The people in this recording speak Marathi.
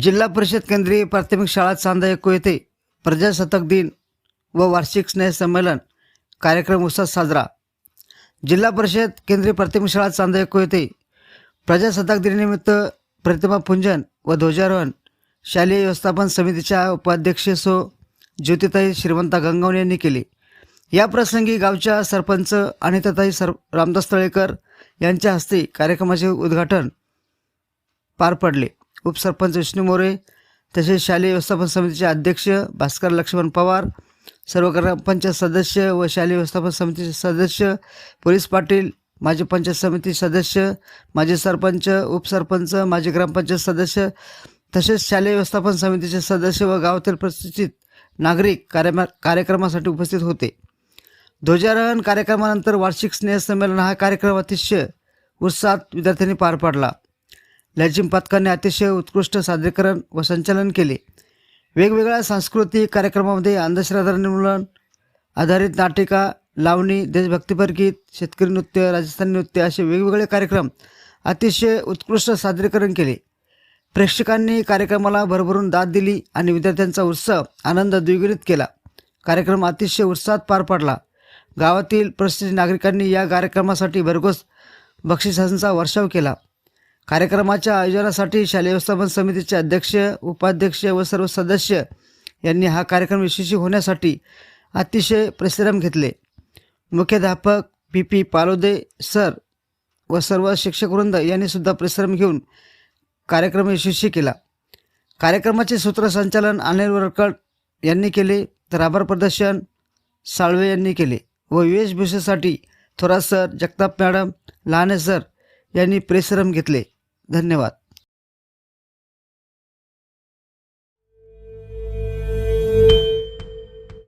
जिल्हा परिषद केंद्रीय प्राथमिक शाळा चांदा एको येथे प्रजासत्ताक दिन व वार्षिक स्नेह संमेलन कार्यक्रम उत्साह साजरा. जिल्हा परिषद केंद्रीय प्राथमिक शाळा चांदा एको येथे प्रजासत्ताक दिनानिमित्त प्रतिमा पूजन व ध्वजारोहण शालेय व्यवस्थापन समितीच्या उपाध्यक्ष सो ज्योतिताई श्रीमंता गंगावणे यांनी केले. या प्रसंगी गावच्या सरपंच अनिताताई सर रामदास तळेकर यांच्या हस्ते कार्यक्रमाचे उद्घाटन पार पडले. उपसरपंच विष्णू मोरे तसेच शालेय व्यवस्थापन समितीचे अध्यक्ष भास्कर लक्ष्मण पवार सर्व ग्रामपंचायत सदस्य व शालेय व्यवस्थापन समितीचे सदस्य पोलीस पाटील माजी पंचायत समिती सदस्य माझे सरपंच उपसरपंच माझे ग्रामपंचायत सदस्य तसेच शालेय व्यवस्थापन समितीचे सदस्य व गावातील प्रतिष्ठित नागरिक कार्यमा कार्यक्रमासाठी उपस्थित होते. ध्वजारोहण कार्यक्रमानंतर वार्षिक स्नेहसंमेलन हा कार्यक्रम अतिशय उत्साहात विद्यार्थ्यांनी पार पाडला. लॅजिम पथकाने अतिशय उत्कृष्ट सादरीकरण व संचालन केले. वेगवेगळ्या सांस्कृतिक कार्यक्रमामध्ये अंधश्रद्धा निर्मूलन आधारित नाटिका लावणी देशभक्तीपर गीत शेतकरी नृत्य राजस्थानी नृत्य असे वेगवेगळे कार्यक्रम अतिशय उत्कृष्ट सादरीकरण केले. प्रेक्षकांनी कार्यक्रमाला भरभरून दाद दिली आणि विद्यार्थ्यांचा उत्साह आनंद द्विगुणित केला. कार्यक्रम अतिशय उत्साहात पार पडला. गावातील प्रसिद्ध नागरिकांनी या कार्यक्रमासाठी भरघोस बक्षिसांचा वर्षाव केला. कार्यक्रमाच्या आयोजनासाठी शालेय व्यवस्थापन समितीचे अध्यक्ष उपाध्यक्ष व सर्व सदस्य यांनी हा कार्यक्रम यशस्वी होण्यासाठी अतिशय परिश्रम घेतले. मुख्याध्यापक पी पी पालोदे सर व सर्व शिक्षकवृंद यांनीसुद्धा परिश्रम घेऊन कार्यक्रम यशस्वी केला. कार्यक्रमाचे सूत्रसंचालन अनिल वरकड यांनी केले तर आभार प्रदर्शन साळवे यांनी केले व वेशभूषेसाठी Thorat sir Jagtap madam Lahane sir यांनी परिश्रम घेतले. धन्यवाद.